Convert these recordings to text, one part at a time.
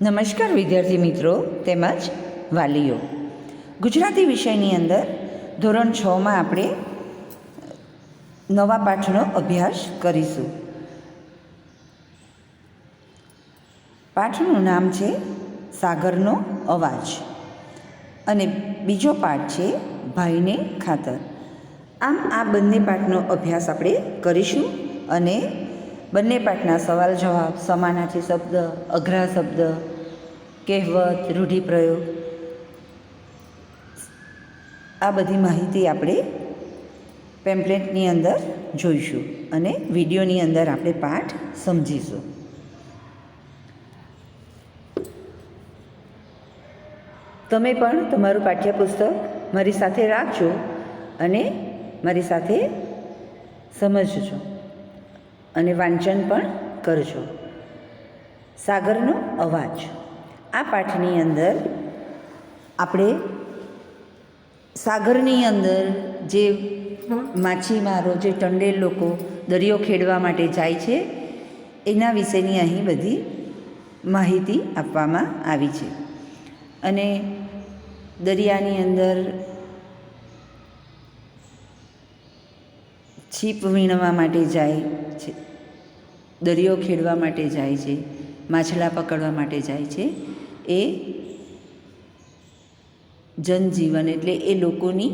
નમસ્કાર વિદ્યાર્થી મિત્રો, તેમજ વાલીઓ. ગુજરાતી વિષયની અંદર ધોરણ છમાં આપણે નવા પાઠનો અભ્યાસ કરીશું. પાઠનું નામ છે સાગરનો અવાજ અને બીજો પાઠ છે ભાઈને ખાતર. આમ આ બંને પાઠનો અભ્યાસ આપણે કરીશું અને બંને પાઠના સવાલ જવાબ સમાનાથી શબ્દ, અઘરા શબ્દ, કહેવત, રૂઢિપ્રયોગ. આ બધી માહિતી આપણે પેમ્પલેટની અંદર જોઈશું અને વિડીયોની અંદર આપણે પાઠ સમજીશું. તમે પણ તમારું પાઠ્યપુસ્તક મારી સાથે રાખજો અને મારી સાથે સમજજો. અને વાંચન પણ કરજો. સાગરનો અવાજ. આ પાઠની અંદર આપણે સાગરની અંદર જે માછીમારો, જે ટંડેલ લોકો દરિયો ખેડવા માટે જાય છે, એના વિશેની અહીં બધી માહિતી આપવામાં આવી છે. અને દરિયાની અંદર છીપ વીણવા માટે જાય છે. દરિયો ખેડવા માટે જાય છે, માછલા પકડવા માટે જાય છે, એ જનજીવન એટલે એ લોકોની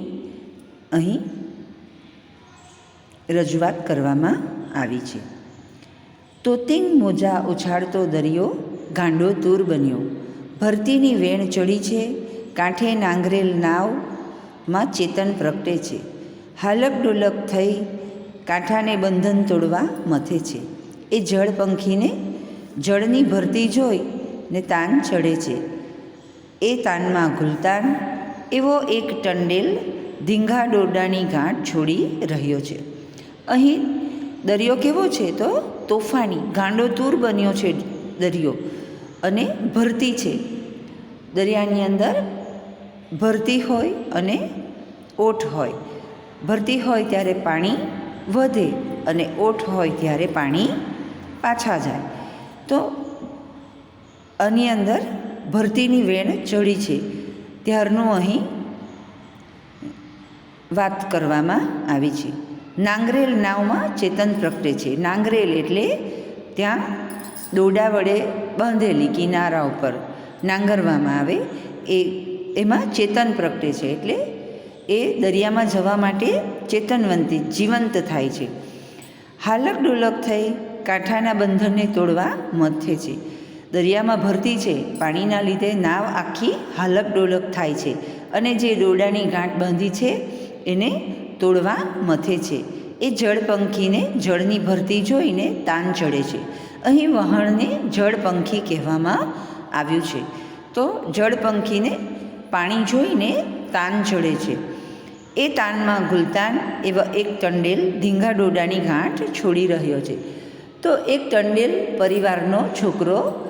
અહીં રજૂઆત કરવામાં આવી છે. તોતિંગ મોજા ઉછાળતો દરિયો ગાંડો તૂર બન્યો. ભરતીની વેણ ચડી છે, કાંઠે નાંગરેલ નાવમાં ચેતન પ્રગટે છે. હાલક ડોલક થઈ કાંઠાને બંધન તોડવા મથે છે. એ જળ પંખીને જળની ભરતી જોઈ ને તાન ચડે છે. એ તાનમાં ગુલતાન એવો એક ટંડેલ ધીંગા દોરડાની ગાંઠ છોડી રહ્યો છે. અહીં દરિયો કેવો છે તો? તોફાની ગાંડોતૂર બન્યો છે દરિયો અને ભરતી છે. દરિયાની અંદર ભરતી હોય અને ઓઠ હોય. ભરતી હોય ત્યારે પાણી વધે અને ઓઠ હોય ત્યારે પાણી પાછા જાય. તો આની અંદર ભરતીની વેણ ચડી છે. ત્યારનું અહીં વાત કરવામાં આવી છે. નાંગરેલ નાવમાં ચેતન પ્રગટે છે. નાંગરેલ એટલે ત્યાં દોડા વડે બાંધેલી કિનારા ઉપર નાંગરવામાં આવે. એ, એમાં ચેતન પ્રગટે છે એટલે એ દરિયામાં જવા માટે ચેતનવંતી જીવંત થાય છે. હાલક ડોલક થઈ કાંઠાના બંધનને તોડવા મથે છે. દરિયામાં ભરતી છે. પાણીના લીધે નાવ આખી હાલક ડોલક થાય છે અને જે દોરડાની ગાંઠ બાંધી છે એને તોડવા મથે છે. એ જળપંખીને જળની ભરતી જોઈને તાન ચડે છે. અહીં વહાણને જળપંખી કહેવામાં આવ્યું છે. તો જળપંખીને પાણી જોઈને તાન ચડે છે. એ તાનમાં ગુલતાન એવા એક ટંડેલ ધીંગા ડોડાની ગાંઠ છોડી રહ્યો છે. તો એક ટંડેલ પરિવારનો છોકરો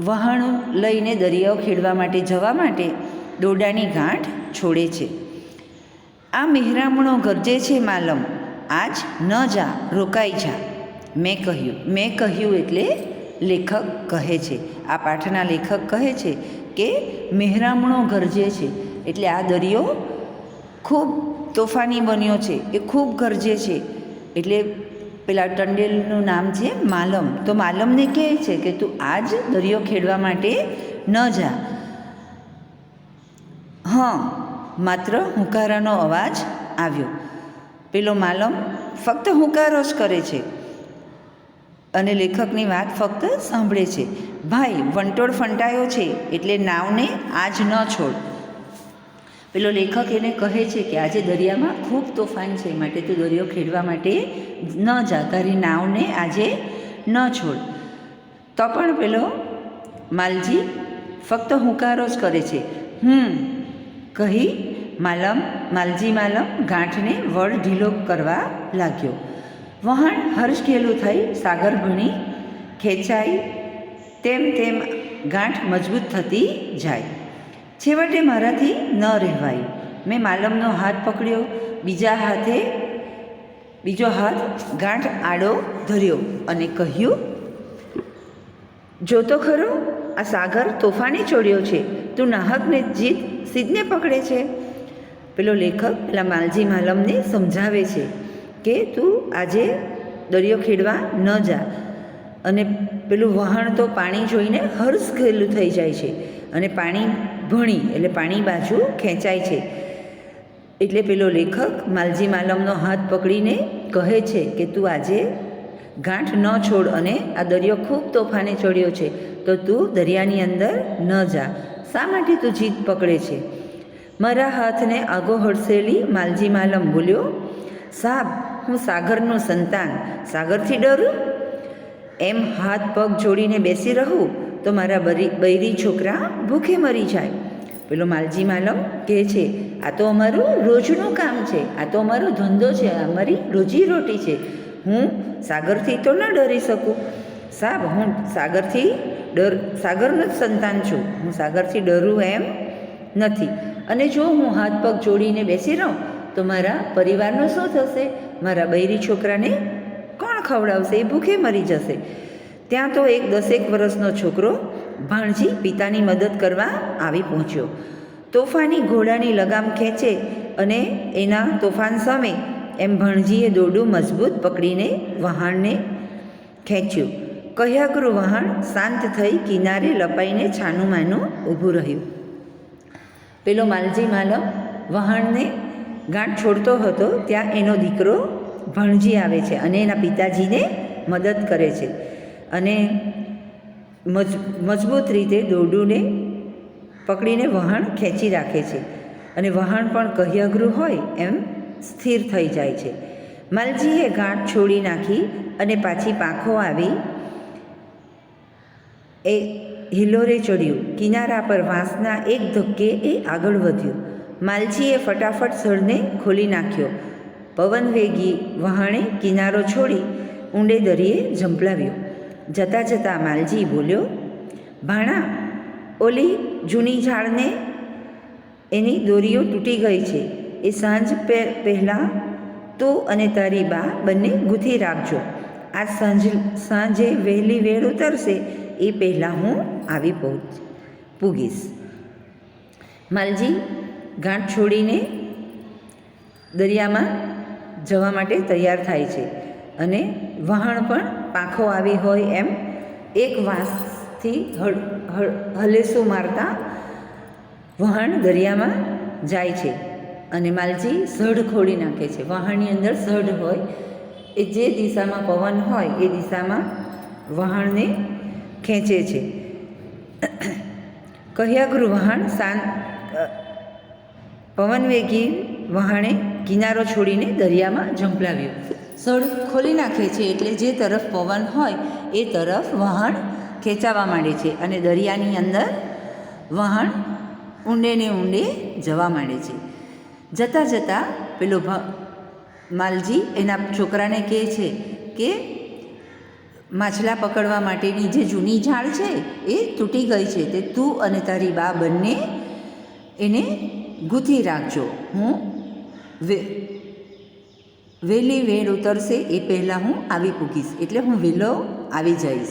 વહાણ લઈને દરિયો ખેડવા માટે જવા માટે દોરડાની ગાંઠ છોડે છે. આ મહેરામણો ગરજે છે માલમ. આજ ન જા, રોકાઈ જા. મેં કહ્યું મેં કહ્યું એટલે લેખક કહે છે. આ પાઠના લેખક કહે છે કે મહેરામણો ગરજે છે. એટલે આ દરિયો ખૂબ તોફાની બન્યો છે. એ ખૂબ ગરજે છે. એટલે પેલા ટંડેલનું નામ છે માલમ. તો માલમને કહે છે કે તું આજ દરિયો ખેડવા માટે ન જા. હં, માત્ર હુંકારાનો અવાજ આવ્યો. પેલો માલમ ફક્ત હુંકારો જ કરે છે અને લેખકની વાત ફક્ત સાંભળે છે. ભાઈ, વંટોળ ફંટાયો છે એટલે નાવને આજ ન છોડ. પેલો લેખક એને કહે છે કે આજે દરિયામાં ખૂબ તોફાન છે માટે તું દરિયો ખેડવા માટે ન જા તારી નાવને આજે ન છોડ. તો પણ પેલો માલજી ફક્ત હુંકારો જ કરે છે. હમ, કહી માલમ, માલજી માલમ ગાંઠને વળ ઢીલો કરવા લાગ્યો. વહાણ હર્ષઘેલું થઈ, સાગર ભણી ખેંચાઈ, તેમ તેમ ગાંઠ મજબૂત થતી જાય. છેવટે મારાથી ન રહેવાય. મેં માલમનો હાથ પકડ્યો, બીજા હાથે, બીજો હાથ ગાંઠ આડો ધર્યો અને કહ્યું જોતો ખરો, આ સાગર તોફાની ચોડ્યો છે. તું નાહકને જીત સિદ્ધને પકડે છે. પેલો લેખક, પેલા માલજી માલમને સમજાવે છે કે તું આજે દરિયો ખેડવા ન જા. અને પેલું વહાણ તો પાણી જોઈને હર્ષ ગયેલું થઈ જાય છે. અને પાણી ભણી, એટલે પાણી બાજુ ખેંચાય છે. એટલે પેલો લેખક માલજી માલમનો હાથ પકડીને કહે છે કે, તું આજે ગાંઠ ન છોડ અને આ દરિયો ખૂબ તોફાને ચડ્યો છે. તો તું દરિયાની અંદર ન જા. શા માટે તું જીત પકડે છે? મારા હાથને આગો હડસેલી માલજી માલમ બોલ્યો, સાબ, હું સાગરનું સંતાન. સાગરથી ડરું? એમ હાથ પગ જોડીને બેસી રહું? તો મારા બરી, બૈરી છોકરા ભૂખે મરી જાય. પેલો માલજી માલમ કહે છે, આ તો અમારું રોજનું કામ છે, આ તો અમારો ધંધો છે અમારી રોજીરોટી છે. હું સાગરથી તો ન ડરી શકું. સાબ, હું સાગરથી ડર, સાગરનું જ સંતાન છું. હું સાગરથી ડરું એમ નથી. અને જો હું હાથ પગ જોડીને બેસી રહું, તો મારા પરિવારનું શું થશે? મારા બૈરી છોકરાને કોણ ખવડાવશે? એ ભૂખે મરી જશે. ત્યાં તો એક દસેક વર્ષનો છોકરો ભાણજી પિતાની મદદ કરવા આવી પહોંચ્યો. તોફાની ઘોડાની લગામ ખેંચે અને એના તોફાન સામે એમ ભણજીએ દોરડું મજબૂત પકડીને વહાણને ખેંચ્યું. કહ્યાગરું વહાણ શાંત થઈ કિનારે લપાઈને છાનું માનું ઊભું રહ્યું. પેલો માલજી માલમ વહાણને ગાંઠ છોડતો હતો, ત્યાં એનો દીકરો ભણજી આવે છે અને એના પિતાજીને મદદ કરે છે. અને મજ, મજબૂત રીતે દોરડુંને પકડીને વહાણ ખેંચી રાખે છે. અને વહાણ પણ કહ્યાગૃહ હોય એમ સ્થિર થઈ જાય છે. માલજીએ ગાંઠ છોડી નાખી અને પાછી પાંખો આવી એ હિલોરે ચડ્યું. કિનારા પર વાંસના એક ધક્કે એ આગળ વધ્યું. માલજીએ ફટાફટ સળને ખોલી નાખ્યો. પવન વેગી વહાણે કિનારો છોડી ઊંડે દરિયે ઝંપલાવ્યો. જતાં જતાં માલજી બોલ્યો, ભાણા, ઓલી જૂની ઝાડને એની દોરીઓ તૂટી ગઈ છે. એ સાંજ પહેલાં તું અને તારી બા બંને ગૂંથી રાખજો. આ સાંજ, સાંજે વહેલી વેળ ઉતરશે, એ પહેલાં હું આવી પહોંચ, પૂગીશ. માલજી ગાંઠ છોડીને દરિયામાં જવા માટે તૈયાર થાય છે. અને વહાણ પણ પાંખો આવી હોય એમ. એક વાંસથી હલેસું મારતા વહાણ દરિયામાં જાય છે અને માલજી સઢ ખોડી નાખે છે. વહાણની અંદર સઢ હોય એ જે દિશામાં પવન હોય એ દિશામાં વહાણને ખેંચે છે. કહ્યાગૃહ વહાણ શાંત પવનવેગી વહાણે કિનારો છોડીને દરિયામાં ઝંપલાવ્યો. સળ ખોલી નાખે છે એટલે જે તરફ પવન હોય એ તરફ વહાણ ખેંચાવા માંડે છે અને દરિયાની અંદર વહાણ ઊંડે ને ઊંડે જવા માંડે છે. જતાં જતાં પેલો ભ, માલજી એના છોકરાને કહે છે કે માછલા પકડવા માટેની જે જૂની ઝાડ છે એ તૂટી ગઈ છે તે તું અને તારી બા બંને એને ગૂંથી રાખજો. હું વહેલી વેળ ઉતરશે એ પહેલાં હું આવી પૂગીશ. એટલે હું વહેલો આવી જઈશ.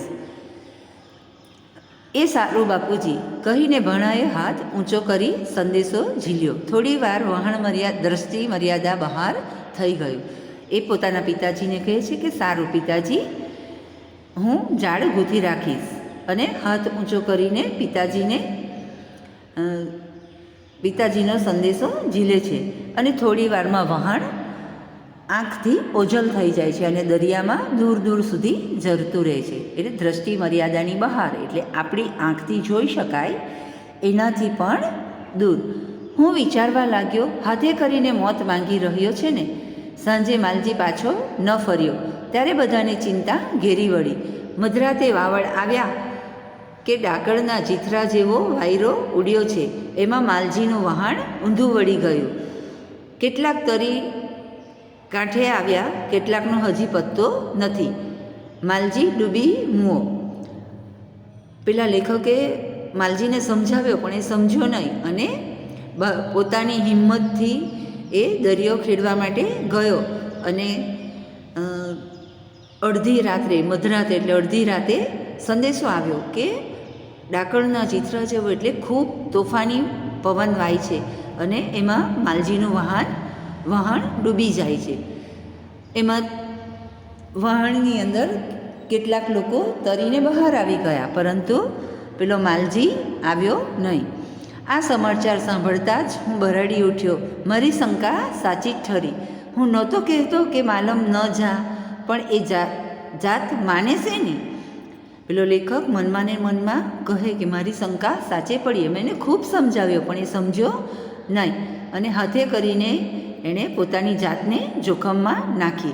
એ સારું બાપુજી, કહીને ભણાએ હાથ ઊંચો કરી સંદેશો ઝીલ્યો. થોડી વાર વહાણ મર્યાદા દ્રષ્ટિ મર્યાદા બહાર થઈ ગયું. એ પોતાના પિતાજીને કહે છે કે, સારું પિતાજી, હું ઝાડ ગૂંથી રાખીશ. અને હાથ ઊંચો કરીને પિતાજીને પિતાજીનો સંદેશો ઝીલે છે. અને થોડી વારમાં વહાણ આંખથી ઓઝલ થઈ જાય છે અને દરિયામાં દૂર દૂર સુધી જરતું રહે છે. એટલે દ્રષ્ટિ મર્યાદાની બહાર, એટલે આપણી આંખથી જોઈ શકાય એનાથી પણ દૂર. હું વિચારવા લાગ્યો, હાથે કરીને મોત માંગી રહ્યો છે ને? સાંજે માલજી પાછો ન ફર્યો. ત્યારે બધાને ચિંતા ઘેરી વળી. મધરાતે વાવડ આવ્યા કે ડાકણના જીથરા જેવો વાયરો ઉડ્યો છે. એમાં માલજીનું વહાણ ઊંધું વળી ગયું. કેટલાક તરી કાંઠે આવ્યા કેટલાકનો હજી પત્તો નથી. માલજી ડૂબી મુઓ. પેલા લેખકે માલજીને સમજાવ્યો, પણ એ સમજ્યો નહીં અને પોતાની હિંમતથી એ દરિયો ખેડવા માટે ગયો અને અડધી રાત્રે મધરાતે એટલે અડધી રાતે સંદેશો આવ્યો કે ડાકણના ચિત્ર જેવો એટલે ખૂબ તોફાની પવન વાય છે અને એમાં માલજીનું વહાણ વહાણ ડૂબી જાય છે. એમાં વહાણની અંદર કેટલાક લોકો તરીને બહાર આવી ગયા, પરંતુ પેલો માલજી આવ્યો નહીં. આ સમાચાર સાંભળતા જ હું ભરાડી ઉઠ્યો. મારી શંકા સાચી જ ઠરી. હું નહોતો કહેતો કે માલમ ન જા, પણ એ જા, જાત માને છે ને? પેલો લેખક મનમાં ને મનમાં કહે કે, મારી શંકા સાચે પડી. મેં ખૂબ સમજાવ્યો, પણ એ સમજ્યો નહીં. અને હાથે કરીને એણે પોતાની જાતને જોખમમાં નાખી.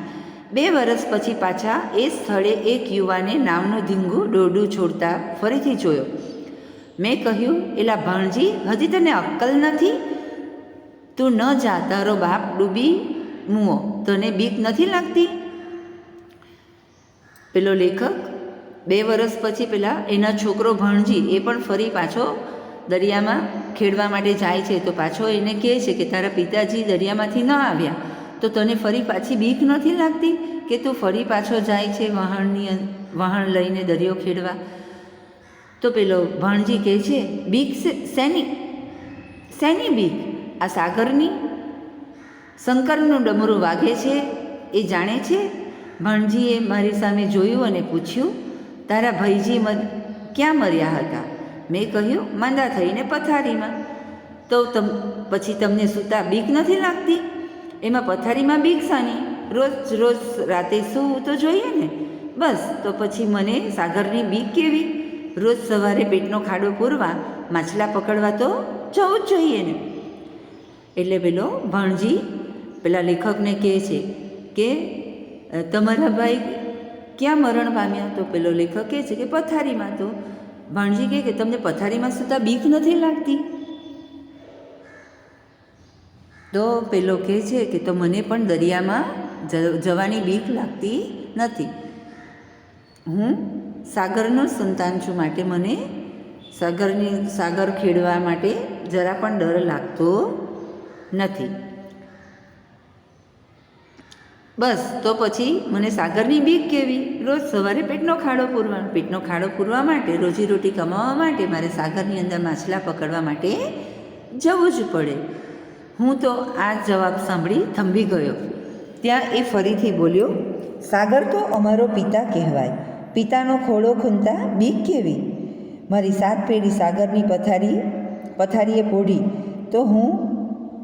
બે વર્ષ પછી પાછા એ સ્થળે એક યુવાને નામનો ધીંગુ દોરડું છોડતા ફરીથી જોયો. મેં કહ્યું, એલા ભાણજી, હજી તને અક્કલ નથી? તું ન જા, તારો બાપ ડૂબી મુઓ તને બીક નથી લાગતી? પેલો લેખક, બે વર્ષ પછી પેલા એના છોકરો ભણજી એ પણ ફરી પાછો દરિયામાં ખેડવા માટે જાય છે, તો પાછો એને કહે છે કે, તારા પિતાજી દરિયામાંથી ન આવ્યા. તો તને ફરી પાછી બીક નથી લાગતી કે તું ફરી પાછો જાય છે વહાણની વહાણ લઈને દરિયો ખેડવા? તો પેલો ભાણજી કહે છે, બીક શેની શેની બીક? આ સાગરની, શંકરનું ડમરું વાગે છે, એ જાણે છે? ભાણજીએ મારી સામે જોયું અને પૂછ્યું, તારા ભાઈજી મ ક્યાં મર્યા હતા? મેં કહ્યું, માંદા થઈને પથારીમાં. તો તમ, પછી તમને સૂતા બીક નથી લાગતી? એમાં પથારીમાં બીક સાની રોજ રોજ રાતે સૂવું તો જોઈએ ને? બસ, તો પછી મને સાગરની બીક કેવી? રોજ સવારે પેટનો ખાડો પૂરવા, માછલા પકડવા તો જવું જ જોઈએ ને? એટલે પેલો ભણજી, પેલા લેખકને કહે છે કે તમારા ભાઈ ક્યાં મરણ પામ્યા? તો પેલો લેખક કહે છે કે, પથારીમાં. તો ભાણજી કહે કે તમને પથારીમાં સૂતા બીક નથી લાગતી? તો પેલો કહે છે કે તો મને પણ દરિયામાં જવાની બીક લાગતી નથી. હું સાગરનો સંતાન છું માટે મને સાગરની, સાગર ખેડવા માટે જરા પણ ડર લાગતો નથી. બસ, તો પછી મને સાગરની બીક કેવી? રોજ સવારે પેટનો ખાડો પૂરવાનો. પેટનો ખાડો પૂરવા માટે રોજીરોટી કમાવા માટે, મારે સાગરની અંદર માછલા પકડવા માટે જવું જ પડે. હું તો આ જવાબ સાંભળી થંભી ગયો. ત્યાં એ ફરીથી બોલ્યો, સાગર તો અમારો પિતા કહેવાય. પિતાનો ખોળો ખૂંદતા બીક કેવી? મારી સાત પેઢી સાગરની પથારી, પથારીએ પોઢી. તો હું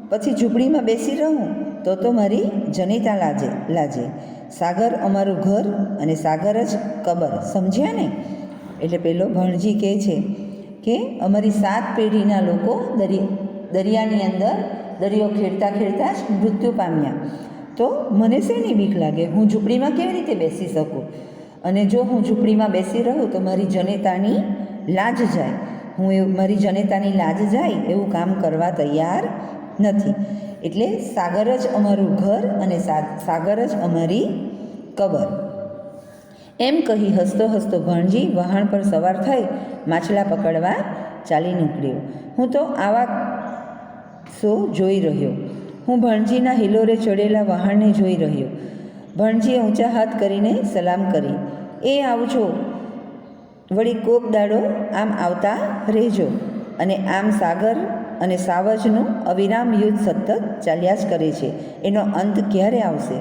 પછી ઝૂંપડીમાં બેસી રહું? તો તો મારી જનિતા લાજે લાજે. સાગર અમારું ઘર અને સાગર જ કબર, સમજ્યા ને? એટલે પેલો ભણજી કહે છે કે અમારી સાત પેઢીના લોકો દરિયા દરિયાની અંદર દરિયો ખેડતા ખેડતા જ મૃત્યુ પામ્યા. તો મને શેની બીક લાગે? હું ઝૂંપડીમાં કેવી રીતે બેસી શકું? અને જો હું ઝૂંપડીમાં બેસી રહું તો મારી જનેતાની લાજ જાય. હું એ, મારી જનેતાની લાજ જાય એવું કામ કરવા તૈયાર નથી. એટલે સાગર જ અમારું ઘર અને સા- સાગર જ અમારી કબર. એમ કહી હસતો હસતો ભણજી વહાણ પર સવાર થઈ માછલા પકડવા ચાલી નીકળ્યો. હું તો આવા શો જોઈ રહ્યો. હું ભણજીના હિલોરે ચડેલા વહાણને જોઈ રહ્યો. ભણજીએ ઊંચા હાથ કરીને સલામ કરી. એ આવજો. વળી કોક દાડો આમ આવતા રહેજો. અને આમ સાગર અને સાવજનું અવિરામ યુદ્ધ સતત ચાલ્યા જ કરે છે. એનો અંત ક્યારે આવશે?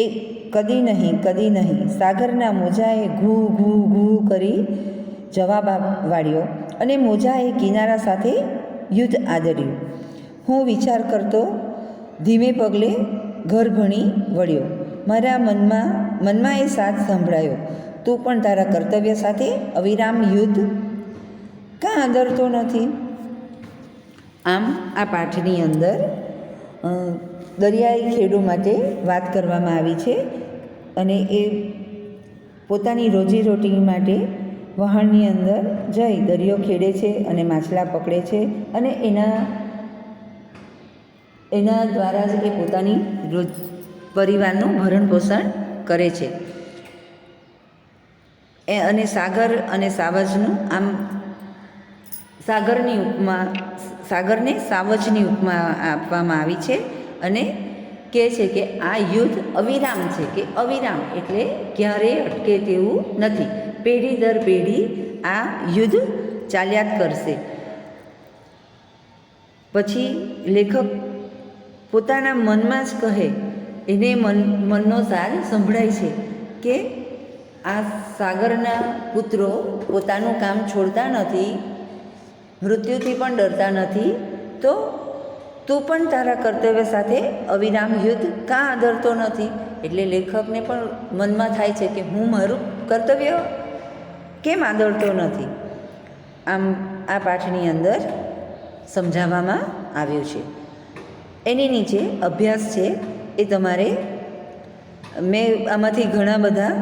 એ કદી નહીં કદી નહીં. સાગરના મોજાએ ઘૂ ઘૂ ઘૂ કરી જવાબ વાળ્યો અને મોજાએ કિનારા સાથે યુદ્ધ આદર્યું. હું વિચાર કરતો ધીમે પગલે ઘર ભણી વળ્યો. મારા મનમાં મનમાં એ સાથ સંભળાયો. તું પણ તારા કર્તવ્ય સાથે અવિરામ યુદ્ધ? કાં આદરતો નથી? આમ આ પાઠની અંદર દરિયાઈ ખેડૂ માટે વાત કરવામાં આવી છે અને એ પોતાની રોજીરોટી માટે વહાણની અંદર જઈ દરિયો ખેડે છે અને માછલા પકડે છે અને એના એના દ્વારા જ એ પોતાની રોજ, પરિવારનું ભરણ પોષણ કરે છે. એ અને સાગર અને સાવજનું આમ સાગરની ઉપમા, સાગરને સાવજની ઉપમા આપવામાં આવી છે અને કહે છે કે આ યુદ્ધ અવિરામ છે કે અવિરામ એટલે ક્યારેય અટકે તેવું નથી. પેઢી દર પેઢી આ યુદ્ધ ચાલ્યા જ કરશે. પછી લેખક પોતાના મનમાં જ કહે, એને મન, મનનો સાર સંભળાય છે કે આ સાગરના પુત્રો પોતાનું કામ છોડતા નથી મૃત્યુથી પણ ડરતા નથી. તો તું પણ તારા કર્તવ્ય સાથે અવિરામ યુદ્ધ કાં આદરતો નથી? એટલે લેખકને પણ મનમાં થાય છે કે હું મારું કર્તવ્ય કેમ આદરતો નથી? આમ આ પાઠની અંદર સમજાવવામાં આવ્યું છે. એની નીચે અભ્યાસ છે એ તમારે મેં આમાંથી ઘણા બધા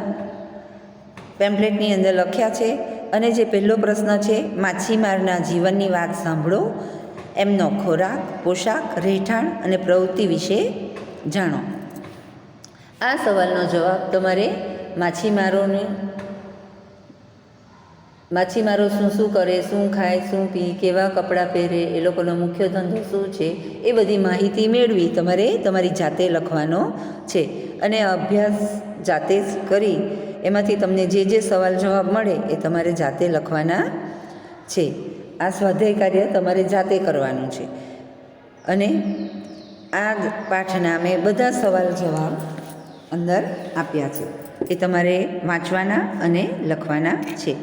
પેમ્પલેટની અંદર લખ્યા છે. અને જે પહેલો પ્રશ્ન છે માછીમારના જીવનની વાત સાંભળો. એમનો ખોરાક, પોશાક, રહેઠાણ અને પ્રવૃત્તિ વિશે જાણો. આ સવાલનો જવાબ તમારે માછીમારોને, માછીમારો શું શું કરે, શું ખાય, શું પી, કેવા કપડાં પહેરે, એ લોકોનો મુખ્ય ધંધો શું છે, એ બધી માહિતી મેળવી તમારે તમારી જાતે લખવાનો છે. અને અભ્યાસ જાતે જ કરી, એમાંથી તમને જે જે સવાલ જવાબ મળે એ તમારે જાતે લખવાના છે. આ સ્વાધ્યાય કાર્ય તમારે જાતે કરવાનું છે. અને આ પાઠના મેં બધા સવાલ જવાબ અંદર આપ્યા છે. એ તમારે વાંચવાના અને લખવાના છે.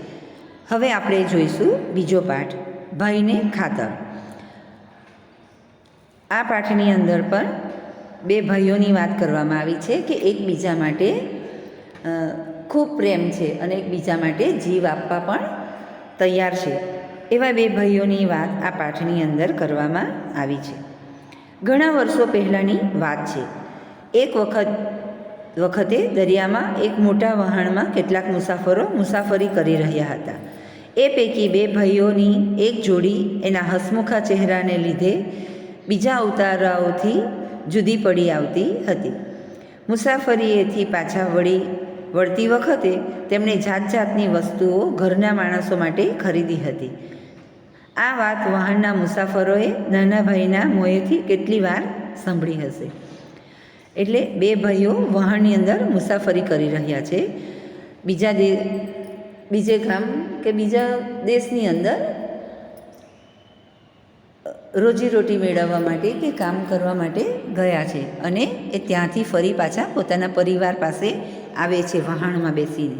હવે આપણે જોઈશું બીજો પાઠ ભાઈને ખાતર. આ પાઠની અંદર પણ બે ભાઈઓની વાત કરવામાં આવી છે કે એકબીજા માટે ખૂબ પ્રેમ છે અને એકબીજા માટે જીવ આપવા પણ તૈયાર છે. એવા બે ભાઈઓની વાત આ પાઠની અંદર કરવામાં આવી છે. ઘણા વર્ષો પહેલાંની વાત છે. એક વખત, વખતે દરિયામાં એક મોટા વહાણમાં કેટલાક મુસાફરો મુસાફરી કરી રહ્યા હતા. એ પૈકી બે ભાઈઓની એક જોડી એના હસમુખા ચહેરાને લીધે બીજા ઉતારાઓથી જુદી પડી આવતી હતી. મુસાફરીએથી પાછા વળી, વળતી વખતે તેમણે જાત જાતની વસ્તુઓ ઘરના માણસો માટે ખરીદી હતી. આ વાત વાહનના મુસાફરોએ નાના ભાઈના મોંએથી કેટલી વાર સાંભળી હશે. એટલે બે ભાઈઓ વાહનની અંદર મુસાફરી કરી રહ્યા છે. બીજા દે, બીજે ગામ કે બીજા દેશની અંદર રોજીરોટી મેળવવા માટે કે કામ કરવા માટે ગયા છે અને એ ત્યાંથી ફરી પાછા પોતાના પરિવાર પાસે આવે છે વહાણમાં બેસીને.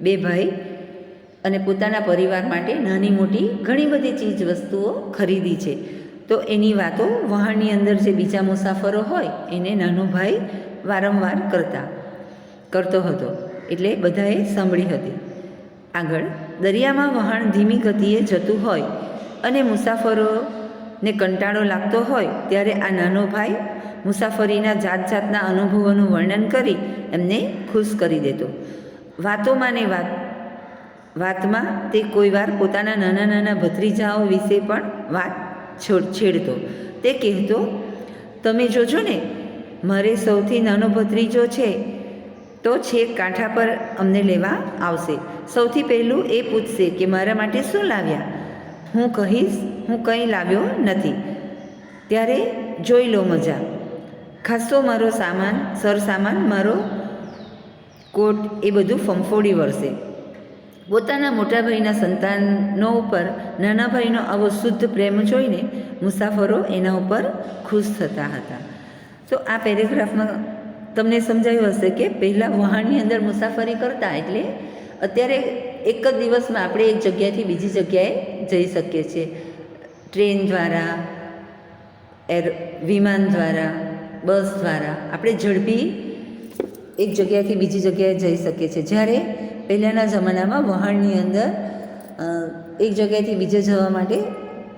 બે ભાઈ અને પોતાના પરિવાર માટે નાની મોટી ઘણી બધી ચીજ વસ્તુઓ ખરીદી છે. તો એની વાતો વહાણની અંદર જે બીજા મુસાફરો હોય એને નાનો ભાઈ વારંવાર કરતા, કરતો હતો. એટલે બધાએ સાંભળી હતી. આગળ દરિયામાં વહાણ ધીમી ગતિએ જતું હોય અને મુસાફરોને કંટાળો લાગતો હોય ત્યારે આ નાનો ભાઈ મુસાફરીના જાત જાતના અનુભવોનું વર્ણન કરી એમને ખુશ કરી દેતો. વાતોમાં ને વાત, વાતમાં તે કોઈ વાર પોતાના નાના નાના ભત્રીજાઓ વિશે પણ વાત છોડ, છેડતો. તે કહેતો, તમે જોજો ને, મારે સૌથી નાનો ભત્રીજો છે, તો છેક કાંઠા પર અમને લેવા આવશે. સૌથી પહેલું એ પૂછશે કે મારા માટે શું લાવ્યા? હું કહીશ, હું કંઈ લાવ્યો નથી. ત્યારે જોઈ લો મજા. ખાસો મારો સામાન, સરસામાન, મારો કોટ એ બધું ફંફોડી વળશે. પોતાના મોટા ભાઈના સંતાનો ઉપર નાના ભાઈનો આવો શુદ્ધ પ્રેમ જોઈને મુસાફરો એના ઉપર ખુશ થતા હતા. તો આ પેરેગ્રાફમાં તમને સમજાયું હશે કે પહેલાં વહાણની અંદર મુસાફરી કરતા એટલે અત્યારે એક જ દિવસમાં આપણે એક જગ્યાએથી બીજી જગ્યાએ જઈ શકીએ છીએ. ટ્રેન દ્વારા, એર, વિમાન દ્વારા, બસ દ્વારા આપણે ઝડપી એક જગ્યાએથી બીજી જગ્યાએ જઈ શકીએ છીએ. જ્યારે પહેલાંના જમાનામાં વહાણની અંદર એક જગ્યાએથી બીજે જવા માટે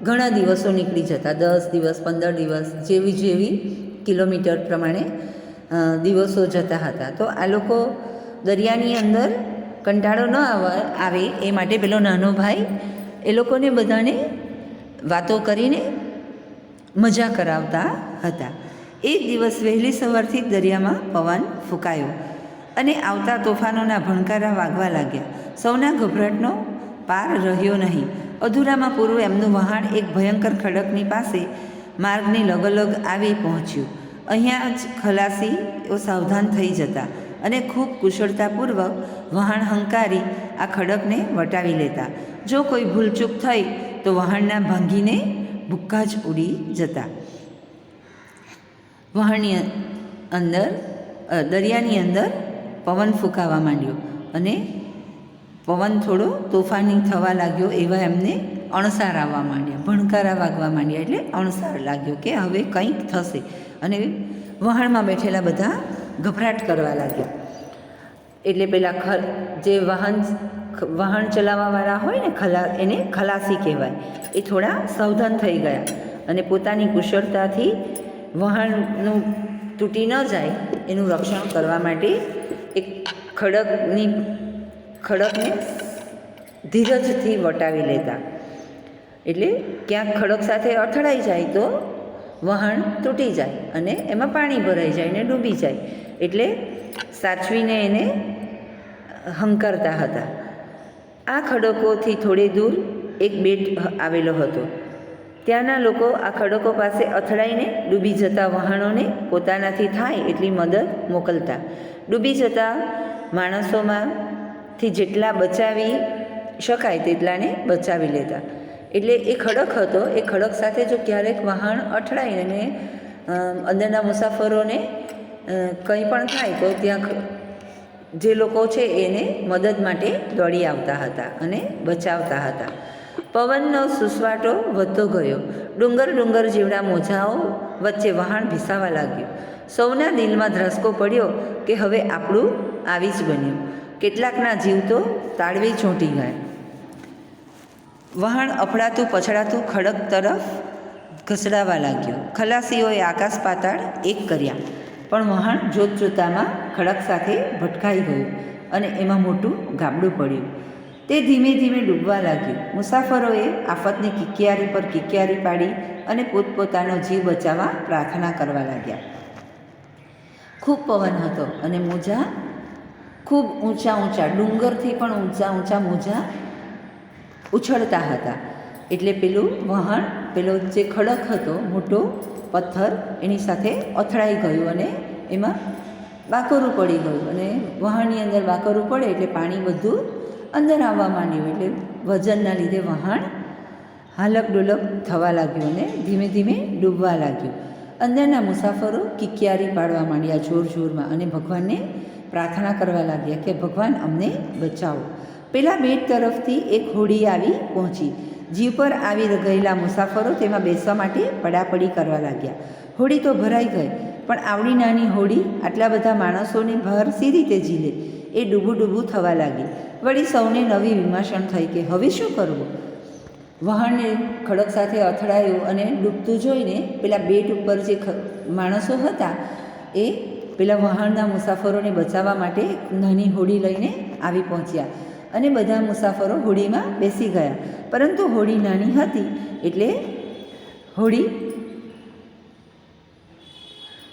ઘણા દિવસો નીકળી જતા. દસ દિવસ, પંદર દિવસ, જેવી જેવી કિલોમીટર પ્રમાણે દિવસો જતા હતા. તો આ લોકો દરિયાની અંદર કંટાળો ન આવે એ માટે પેલો નાનો ભાઈ એ લોકોને બધાને વાતો કરીને મજા કરાવતા હતા. એક દિવસ વહેલી સવારથી દરિયામાં પવન ફૂંકાયો અને આવતા તોફાનોના ભણકારા વાગવા લાગ્યા. સૌના ગભરાટનો પાર રહ્યો નહીં. અધૂરામાં પૂર્વ એમનું વહાણ એક ભયંકર ખડકની પાસે માર્ગની લગલગ આવી પહોંચ્યું. અહીંયા જ ખલાસીઓ સાવધાન થઈ જતા અને ખૂબ કુશળતાપૂર્વક વહાણ હંકારી આ ખડકને વટાવી લેતા. જો કોઈ ભૂલચૂક થઈ, તો વહાણના ભાંગીને ભૂક્કા જ ઉડી જતા. વહાણની અંદર દરિયાની અંદર પવન ફૂંકાવા માંડ્યો અને પવન થોડો તોફાની થવા લાગ્યો એવા એમને અણસાર આવવા માંડ્યા, ભણકારા વાગવા માંડ્યા એટલે અણસાર લાગ્યો કે હવે કંઈક થશે. અને વહાણમાં બેઠેલા બધા ગભરાટ કરવા લાગ્યા. એટલે પેલા ખર, જે વાહન વાહન ચલાવવાવાળા હોય ને ખલા, એને ખલાસી કહેવાય. એ થોડા સાવધાન થઈ ગયા અને પોતાની કુશળતાથી વહાણનું તૂટી ન જાય એનું રક્ષણ કરવા માટે એક ખડકની, ખડકને ધીરજથી વટાવી લેતા. એટલે ક્યાંક ખડક સાથે અથડાઈ જાય તો વહાણ તૂટી જાય અને એમાં પાણી ભરાઈ જાય ને ડૂબી જાય. એટલે સાચવીને એને હંકારતા હતા. આ ખડકોથી થોડે દૂર એક બેટ આવેલો હતો. ત્યાંના લોકો આ ખડકો પાસે અથડાઈને ડૂબી જતા વહાણોને પોતાનાથી થાય એટલી મદદ મોકલતા. ડૂબી જતા માણસોમાંથી જેટલા બચાવી શકાય તેટલાને બચાવી લેતા. એટલે એ ખડક હતો, એ ખડક સાથે જો ક્યારેક વહાણ અથડાય અને અંદરના મુસાફરોને કંઈ પણ થાય તો ત્યાં જે લોકો છે એને મદદ માટે દોડી આવતા હતા અને બચાવતા હતા. પવનનો સુસવાટો વધતો ગયો. ડુંગર ડુંગર જેવડા મોજાઓ વચ્ચે વહાણ ભીસાવા લાગ્યું. સૌના દિલમાં ધ્રસકો પડ્યો કે હવે આપણું આવી જ બન્યું. કેટલાકના જીવ તો તાળવી ચોંટી ગયા. વહાણ અફડાતું પછડાતું ખડક તરફ ઘસડાવા લાગ્યું. ખલાસીઓએ આકાશ પાતાળ એક કર્યા. પણ વહાણ જોત જોતામાં ખડક સાથે ભટકાઈ ગયું અને એમાં મોટું ગાબડું પડ્યું. તે ધીમે ધીમે ડૂબવા લાગ્યું. મુસાફરોએ આફતની કિકિયારી પર કિકિયારી પાડી અને પોતપોતાનો જીવ બચાવવા પ્રાર્થના કરવા લાગ્યા. ખૂબ પવન હતો અને મોજા ખૂબ ઊંચા ઊંચા, ડુંગરથી પણ ઊંચા ઊંચા મોજા ઉછળતા હતા. એટલે પેલું વહાણ, પેલો જે ખડક હતો, મોટો પથ્થર એની સાથે અથડાઈ ગયું અને એમાં બાકોરું પડી ગયું. અને વહાણની અંદર બાકોરું પડે એટલે પાણી બધું અંદર આવવા માંડ્યું એટલે વજનના લીધે વહાણ હાલક ડોલક થવા લાગ્યું અને ધીમે ધીમે ડૂબવા લાગ્યું. અંદરના મુસાફરો કિકિયારી પાડવા માંડ્યા જોર જોરમાં અને ભગવાનને પ્રાર્થના કરવા લાગ્યા કે ભગવાન અમને બચાવો. પેલા બેટ તરફથી એક હોડી આવી પહોંચી. જીવ પર આવી ગયેલા મુસાફરો તેમાં બેસવા માટે પડાપડી કરવા લાગ્યા. હોડી તો ભરાઈ ગઈ, પણ આવડી નાની હોડી આટલા બધા માણસોને બહાર સી રીતે ઝીલે. એ ડૂબું ડૂબું થવા લાગી. વળી સૌને નવી વિમાસણ થઈ કે હવે શું કરવું? વહાણને ખડક સાથે અથડાયું અને ડૂબતું જોઈને પેલા બેટ ઉપર જે માણસો હતા, એ પેલા વહાણના મુસાફરોને બચાવવા માટે નાની હોડી લઈને આવી પહોંચ્યા. અને બધા મુસાફરો હોડીમાં બેસી ગયા. પરંતુ હોડી નાની હતી એટલે હોડી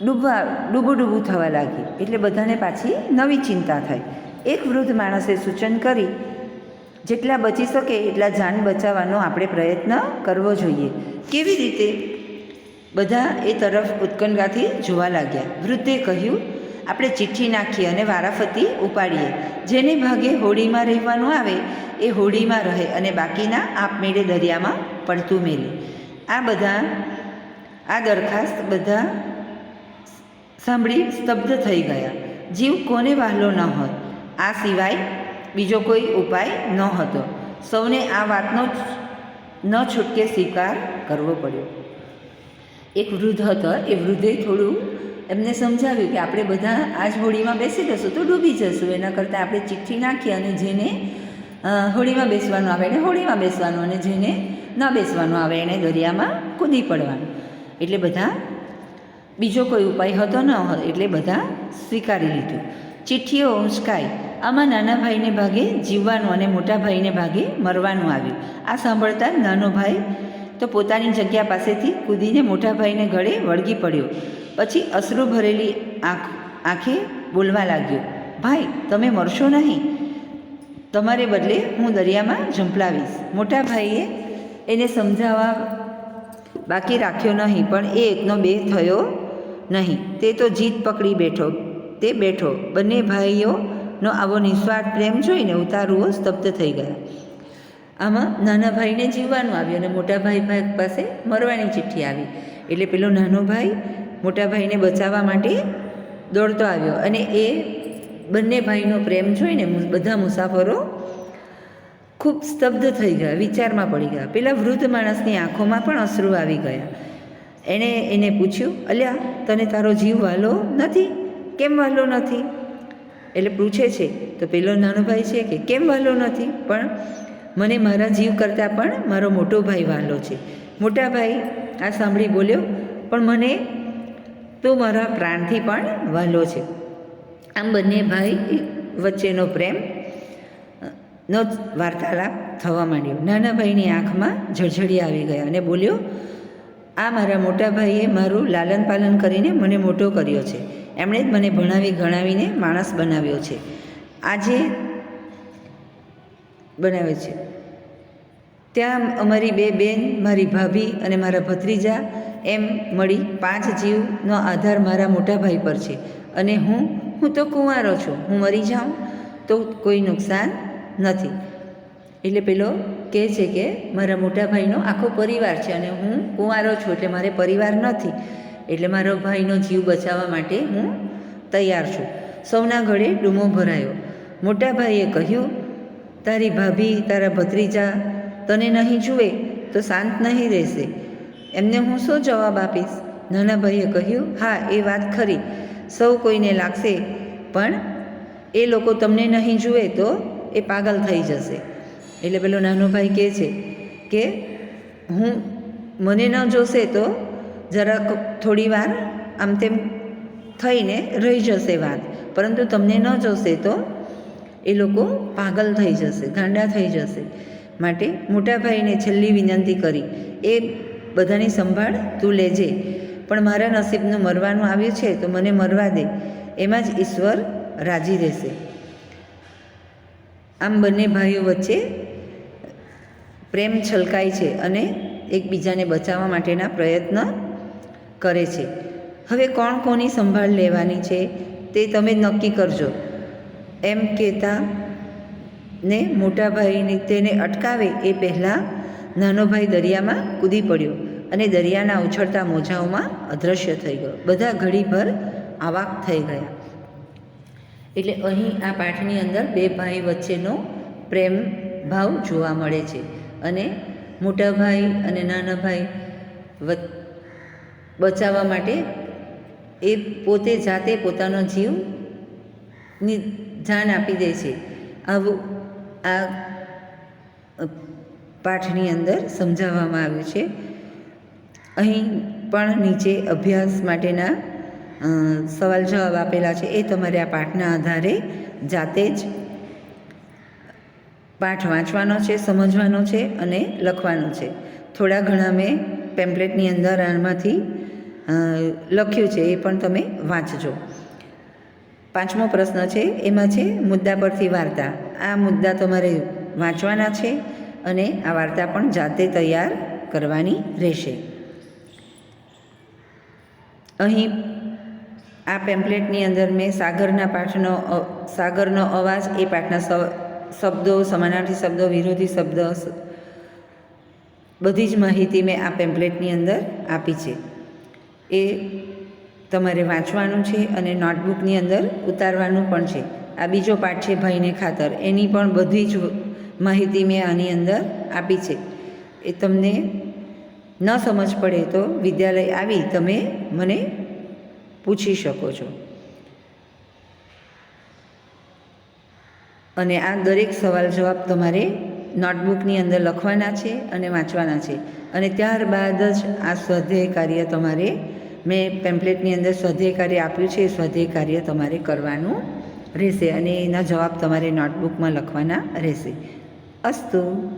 ડૂબવા ડૂબું ડૂબું થવા લાગી. એટલે બધાને પાછી નવી ચિંતા થઈ. એક વૃદ્ધ માણસે સૂચન કરી, જેટલા બચી શકે એટલા જાન બચાવવાનો આપણે પ્રયત્ન કરવો જોઈએ. કેવી રીતે? બધા એ તરફ ઉત્કંઠાથી જોવા લાગ્યા. વૃદ્ધે કહ્યું આપણે ચિઠ્ઠી નાખીએ અને વારાફતી ઉપાડીએ. જેને ભાગે હોડીમાં રહેવાનું આવે, એ હોડીમાં રહે અને બાકીના આપમેળે દરિયામાં પડતું મેલે. આ બધા, આ દરખાસ્ત બધા સાંભળી સ્તબ્ધ થઈ ગયા. જીવ કોને વહાલો ન હોય આ સિવાય બીજો કોઈ ઉપાય ન હતો. સૌને આ વાતનો ન છૂટકે સ્વીકાર કરવો પડ્યો. એક વૃદ્ધ હતો, એ વૃદ્ધે થોડું એમને સમજાવ્યું કે આપણે બધા આ જ હોડીમાં બેસી જશું તો ડૂબી જશું. એના કરતાં આપણે ચિઠ્ઠી નાખીએ અને જેને હોળીમાં બેસવાનું આવે એને હોળીમાં બેસવાનું અને જેને ન બેસવાનું આવે એને દરિયામાં કૂદી પડવાનું. એટલે બધા બીજો કોઈ ઉપાય હતો ન એટલે બધા સ્વીકારી લીધું. ચિઠ્ઠીઓ ઉંચકાઈ. આમાં નાના ભાઈને ભાગે જીવવાનું અને મોટા ભાઈને ભાગે મરવાનું આવ્યું. આ સાંભળતા નાનો ભાઈ તો પોતાની જગ્યા પાસેથી કૂદીને મોટા ભાઈને ગળે વળગી પડ્યો. પછી અશ્રુ ભરેલી આંખ, આંખે બોલવા લાગ્યો, ભાઈ, તમે મરશો નહીં. તમારે બદલે હું દરિયામાં ઝંપલાવીશ. મોટા ભાઈએ એને સમજાવવા બાકી રાખ્યો નહીં, પણ એ એકનો બે થયો નહીં. તે તો જીત પકડી બેઠો, તે બેઠો. બંને ભાઈઓનો આવો નિસ્વાર્થ પ્રેમ જોઈને ઉતારુઓ સ્તબ્ધ થઈ ગયા. આમાં નાના ભાઈને જીવવાનું આવ્યું અને મોટા ભાઈ પાસે મરવાની ચિઠ્ઠી આવી. એટલે પેલો નાનો ભાઈ મોટા ભાઈને બચાવવા માટે દોડતો આવ્યો. અને એ બંને ભાઈનો પ્રેમ જોઈને બધા મુસાફરો ખૂબ સ્તબ્ધ થઈ ગયા, વિચારમાં પડી ગયા. પેલા વૃદ્ધ માણસની આંખોમાં પણ અશ્રુ આવી ગયા. એણે એને પૂછ્યું, અલ્યા, તને તારો જીવ વાલો નથી? કેમ વાલો નથી? એટલે પૂછે છે, તો પેલો નાનો ભાઈ છે કે કેમ વાલો નથી? પણ મને મારા જીવ કરતાં પણ મારો મોટો ભાઈ વાલો છે. મોટા ભાઈ આ સાંભળી બોલ્યો, પણ મને તો મારા પ્રાણથી પણ વહેલો છે. આમ બંને ભાઈ વચ્ચેનો પ્રેમ નો વાર્તાલાપ થવા માંડ્યો. નાના ભાઈની આંખમાં ઝળઝળી આવી ગયા અને બોલ્યો, આ મારા મોટા ભાઈએ મારું લાલન પાલન કરીને મને મોટો કર્યો છે. એમણે જ મને ભણાવી ગણાવીને માણસ બનાવ્યો છે. આજે બનાવે છે. ત્યાં અમારી બે બેન, મારી ભાભી અને મારા ભત્રીજા એમ મળી પાંચ જીવનો આધાર મારા મોટા ભાઈ પર છે. અને હું હું તો કુંવારો છું. હું મરી જાઉં તો કોઈ નુકસાન નથી. એટલે પેલો કહે છે કે મારા મોટા ભાઈનો આખો પરિવાર છે અને હું કુંવારો છું એટલે મારે પરિવાર નથી. એટલે મારો ભાઈનો જીવ બચાવવા માટે હું તૈયાર છું. સૌના ગળે ડૂમો ભરાયો. મોટા ભાઈએ કહ્યું, તારી ભાભી, તારા ભત્રીજા તને નહીં જુએ તો શાંત નહીં રહેશે. એમને હું શું જવાબ આપીશ? નાના ભાઈએ કહ્યું, હા, એ વાત ખરી. સૌ કોઈને લાગશે, પણ એ લોકો તમને નહીં જુએ તો એ પાગલ થઈ જશે. એટલે પેલો નાનો ભાઈ કહે છે કે, હું, મને ન જોશે તો જરાક થોડી વાર આમ તેમ થઈને રહી જશે વાત. પરંતુ તમને ન જોશે તો એ લોકો પાગલ થઈ જશે, ગાંડા થઈ જશે. માટે મોટા ભાઈને છેલ્લી વિનંતી કરી. એ બધાની સંભાળ તું લેજે. પણ મારા નસીબનું મરવાનું આવ્યું છે તો મને મરવા દે. એમાં જ ઈશ્વર રાજી રહેશે. આમ બંને ભાઈઓ વચ્ચે પ્રેમ છલકાય છે અને એકબીજાને બચાવવા માટેના પ્રયત્ન કરે છે. હવે કોણ કોની સંભાળ લેવાની છે તે તમે નક્કી કરજો. એમ કહેતા ને મોટા ભાઈને તેને અટકાવે એ પહેલાં નાનો ભાઈ દરિયામાં કૂદી પડ્યો. અને દરિયાના ઉછળતા મોજાઓમાં અદૃશ્ય થઈ ગયો. બધા ઘડીભર આવાક થઈ ગયા. એટલે અહીં આ પાઠની અંદર બે ભાઈ વચ્ચેનો પ્રેમ ભાવ જોવા મળે છે અને મોટા ભાઈ અને નાના ભાઈ બચાવવા માટે એ પોતે જાતે પોતાનો જીવની જાન આપી દે છે. આવું આ પાઠની અંદર સમજાવવામાં આવ્યું છે. અહીં પણ નીચે અભ્યાસ માટેના સવાલ જવાબ આપેલા છે એ તમારે આ પાઠના આધારે જાતે જ પાઠ વાંચવાનો છે, સમજવાનો છે અને લખવાનો છે. થોડા ઘણા મેં પેમ્પલેટની અંદર આમાંથી લખ્યું છે એ પણ તમે વાંચજો. પાંચમો પ્રશ્ન છે, એમાં છે મુદ્દા પરથી વાર્તા. આ મુદ્દા તમારે વાંચવાના છે અને આ વાર્તા પણ જાતે તૈયાર કરવાની રહેશે. અહીં આ પેમ્પલેટની અંદર મેં સાગરના પાઠનો સાગરનો અવાજ, એ પાઠના શબ્દો, સમાનાર્થી શબ્દો, વિરોધી શબ્દ બધી જ માહિતી મેં આ પેમ્પલેટની અંદર આપી છે. એ તમારે વાંચવાનું છે અને નોટબુકની અંદર ઉતારવાનું પણ છે. આ બીજો પાઠ છે ભાઈને ખાતર. એની પણ બધી જ માહિતી મેં આની અંદર આપી છે. એ તમને ન સમજ પડે તો વિદ્યાલય આવી તમે મને પૂછી શકો છો. અને આ દરેક સવાલ જવાબ તમારે નોટબુકની અંદર લખવાના છે અને વાંચવાના છે. અને ત્યારબાદ જ આ સ્વાધ્યાય કાર્ય તમારે, મેં પેમ્પલેટની અંદર સ્વાધ્યાય કાર્ય આપ્યું છે, એ સ્વાધ્યાય કાર્ય તમારે કરવાનું રહેશે અને એના જવાબ તમારે નોટબુકમાં લખવાના રહેશે. અસ્તુ.